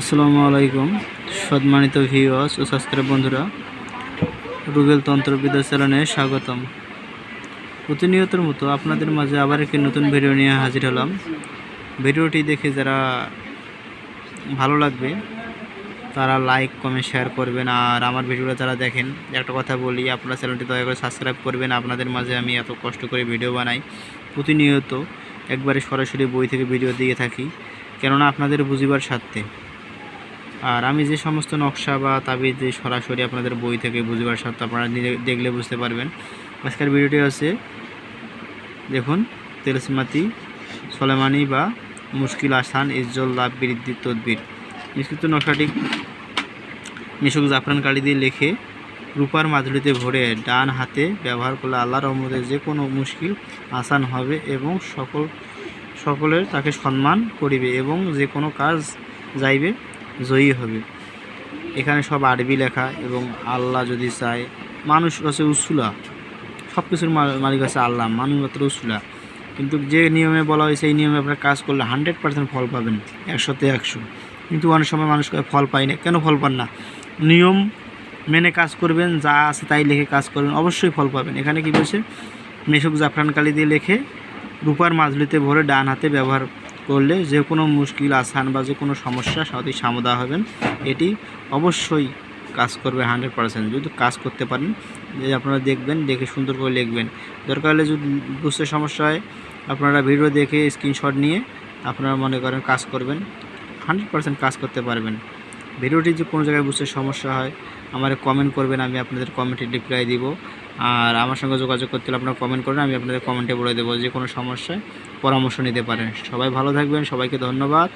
আসসালামু আলাইকুম সম্মানিত ভিউয়ার্স ও সাবস্ক্রাইব বন্ধুরা। রুবেল তন্ত্রবিদ্যা চ্যানেলে স্বাগতম। প্রতিনিয়তর মতো আপনাদের মাঝে আবার একটি নতুন ভিডিও নিয়ে হাজির হলাম। ভিডিওটি দেখে যারা ভালো লাগবে, তারা লাইক কমেন্ট শেয়ার করবেন। আর আমার ভিডিওটা যারা দেখেন, একটা কথা বলি, আপনারা চ্যানেলটি দয়া করে সাবস্ক্রাইব করবেন। আপনাদের মাঝে আমি এত কষ্ট করে ভিডিও বানাই। প্রতিনিয়ত একবারে সরাসরি বই থেকে ভিডিও দিয়ে থাকি। কেননা আপনাদের বুঝিবার স্বার্থে। আর আমি যে সমস্ত নকশা বা তাবিজ সরাসরি আপনাদের বই থেকে বুঝবার স্বার্থে আপনারা দেখলে বুঝতে পারবেন। আজকের ভিডিওটি আছে দেখুন, তেলসমাতি, সলেমানি বা মুশকিল আসান, ইজ্জল লাভ বৃদ্ধির তদবির। নিষ্কৃত নকশাটি মিশুক জাফরান কালি দিয়ে লেখে রূপার মাধুরীতে ভরে ডান হাতে ব্যবহার করলে আল্লাহর রহমতে যে কোনো মুশকিল আসান হবে এবং সকল, সকলের তাকে সম্মান করিবে এবং যে কোনো কাজ যাইবে। জয়ী হবে। এখানে সব আরবি লেখা এবং আল্লাহ যদি চায়, মানুষ আছে উসুলা। সব কিছুর মালিক আছে আল্লাহ মানুষ মাত্র উসুলা। কিন্তু যে নিয়মে বলা হয়েছে এই নিয়মে আপনার কাজ করলে হান্ড্রেড পার্সেন্ট ফল পাবেন, একশোতে একশো। কিন্তু অনেক সময় মানুষ ফল পায় না। কেন ফল পান না? নিয়ম মেনে কাজ করবেন, যা আছে তাই লিখে কাজ করবেন অবশ্যই ফল পাবেন। এখানে কি বলছে? মেশুক জাফরান কালি দিয়ে লেখে রূপার মাজলিতে ভরে ডান হাতে ব্যবহার করলে যে কোনো মুশকিল, আসান বা যে কোনো সমস্যা সাথে সামদা হবেন এটি অবশ্যই কাজ করবে হান্ড্রেড পার্সেন্ট যদি কাজ করতে পারেন আপনারা দেখবেন, দেখে সুন্দর করে লিখবেন। দরকার হলে যদি বুঝতে সমস্যা হয়, আপনারা ভিডিও দেখে স্ক্রিনশট নিয়ে আপনারা মনে করেন কাজ করবেন হান্ড্রেড পার্সেন্ট কাজ করতে পারবেন। ভিডিওটি যে কোনো জায়গায় বুঝতে সমস্যা হয়, আমার কমেন্ট করবেন, আমি আপনাদের কমেন্টে রিপ্লাই দিব। আর আমার সঙ্গে যোগাযোগ করতে হলে আপনারা কমেন্ট করেন আমি আপনাদের কমেন্টে বলে দেবো যে কোনো সমস্যায় পরামর্শ নিতে পারেন। সবাই ভালো থাকবেন, সবাইকে ধন্যবাদ।